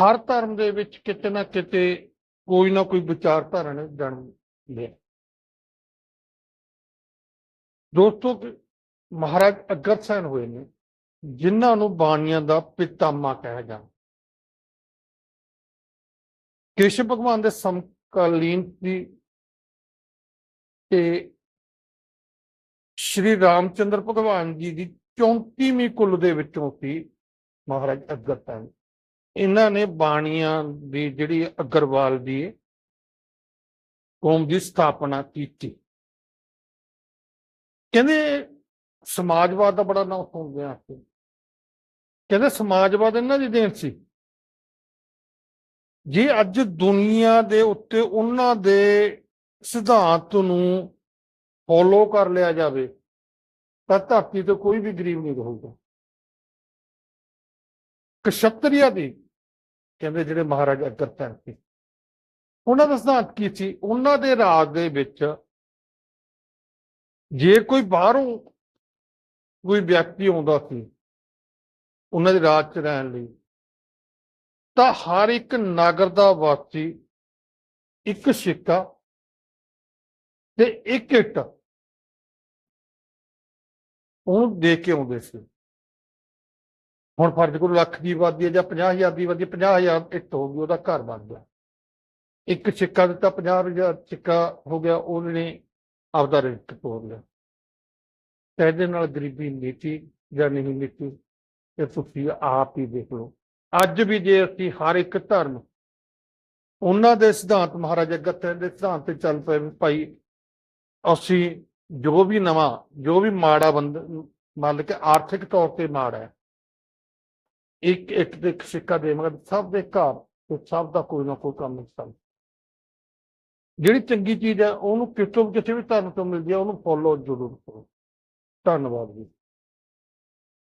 ਹਰ ਧਰਮ ਦੇ ਵਿੱਚ ਕਿਤੇ ਨਾ ਕਿਤੇ ਕੋਈ ਨਾ ਕੋਈ ਵਿਚਾਰਧਾਰਾ ਨੇ ਜਨਮ ਲਿਆ। ਦੋਸਤੋ ਕਿ ਮਹਾਰਾਜ ਅਗਰਸੈਨ ਹੋਏ ਨੇ, ਜਿਨ੍ਹਾਂ ਨੂੰ ਬਾਣੀਆਂ ਦਾ ਪਿਤਾਮਾ ਕਿਹਾ ਜਾਂਦਾ ਕ੍ਰਿਸ਼ਨ ਭਗਵਾਨ ਦੇ ਸਮਕਾਲੀਨ ਦੀ ਤੇ ਸ਼੍ਰੀ ਰਾਮਚੰਦਰ ਭਗਵਾਨ ਜੀ ਦੀ 34ਵੀਂ ਕੁੱਲ ਦੇ ਵਿੱਚੋਂ ਸੀ ਮਹਾਰਾਜ ਅਗਰਸੈਨ ਇਹਨਾਂ ਨੇ ਬਾਣੀਆਂ ਦੀ ਜਿਹੜੀ ਅਗਰਵਾਲ ਦੀ ਕੌਮ ਦੀ ਸਥਾਪਨਾ ਕੀਤੀ। ਕਹਿੰਦੇ ਸਮਾਜਵਾਦ ਦਾ ਬੜਾ ਨਾਮ ਸੁਣਦੇ ਆ ਕਹਿੰਦੇ ਸਮਾਜਵਾਦ ਇਹਨਾਂ ਦੀ ਦੇਣ ਸੀ। ਜੇ ਅੱਜ ਦੁਨੀਆ ਦੇ ਉੱਤੇ ਉਹਨਾਂ ਦੇ ਸਿਧਾਂਤ ਨੂੰ ਫੋਲੋ ਕਰ ਲਿਆ ਜਾਵੇ, ਤਾਂ ਧਰਤੀ ਤੇ ਕੋਈ ਵੀ ਗਰੀਬ ਨਹੀਂ ਰਹੂਗਾ। ਕਸ਼ਤਰੀਆ ਦੀ ਕਹਿੰਦੇ ਜਿਹੜੇ ਮਹਾਰਾਜਾ ਅਗਰਸੈਨ ਸੀ ਉਹਨਾਂ ਦਾ ਸਿਧਾਂਤ ਕੀ ਸੀ? ਉਹਨਾਂ ਦੇ ਰਾਜ ਦੇ ਵਿੱਚ ਜੇ ਕੋਈ ਬਾਹਰੋਂ ਕੋਈ ਵਿਅਕਤੀ ਆਉਂਦਾ ਸੀ ਉਹਨਾਂ ਦੇ ਰਾਜ 'ਚ ਰਹਿਣ ਲਈ, ਤਾਂ ਹਰ ਇੱਕ ਨਗਰ ਦਾ ਵਾਸੀ ਇੱਕ ਸਿੱਕਾ ਤੇ ਇੱਕ ਇੱਟ ਉਹਨੂੰ ਦੇ ਕੇ ਆਉਂਦੇ ਸੀ। ਹੁਣ ਫਰਜ਼ ਕਰੋ ਲੱਖ ਦੀ ਆਬਾਦੀ ਹੈ ਜਾਂ 50000 ਦੀ ਆਬਾਦੀ 50000 ਇੱਟ ਹੋ ਗਈ, ਉਹਦਾ ਘਰ ਬਣ ਗਿਆ। ਇੱਕ ਸਿੱਕਾ ਦਿੱਤਾ 50000 ਸਿੱਕਾ ਹੋ ਗਿਆ, ਉਹਨੇ ਆਪਦਾ ਰਿਜ਼ਕ ਤੋੜ ਲਿਆ। ਇਹਦੇ ਨਾਲ ਗਰੀਬੀ ਨੀਤੀ ਜਾਂ ਨਹੀਂ ਨੀਤੀ, ਇਹ ਤੁਸੀਂ ਆਪ ਹੀ ਦੇਖ ਲਓ। ਅੱਜ ਵੀ ਜੇ ਅਸੀਂ ਹਰ ਇੱਕ ਧਰਮ ਉਹਨਾਂ ਦੇ ਸਿਧਾਂਤ, ਮਹਾਰਾਜਾ ਗੱਤੇ ਦੇ ਸਿਧਾਂਤ ਤੇ ਚੱਲ ਪਏ ਵੀ ਭਾਈ, ਅਸੀਂ ਜੋ ਵੀ ਨਵਾਂ, ਜੋ ਵੀ ਮਾੜਾ ਬੰਦ, ਮੰਨ ਕੇ ਆਰਥਿਕ ਤੌਰ ਤੇ ਮਾੜਾ ਹੈ ਇੱਕ ਇੱਕ ਦੇ ਇੱਕ ਸਿੱਕਾ ਦੇਵਾਂਗੇ ਸਭ ਦੇ ਘਰ ਤੇ ਸਭ ਦਾ ਕੋਈ ਨਾ ਕੋਈ ਕੰਮ ਚੱਲ ਜਿਹੜੀ ਚੰਗੀ ਚੀਜ਼ ਹੈ, ਉਹਨੂੰ ਕਿਤੋਂ ਕਿਸੇ ਵੀ ਧਰਮ ਤੋਂ ਮਿਲਦੀ ਹੈ, ਉਹਨੂੰ ਫੋਲੋ ਜ਼ਰੂਰ ਕਰੋ। ਧੰਨਵਾਦ ਜੀ।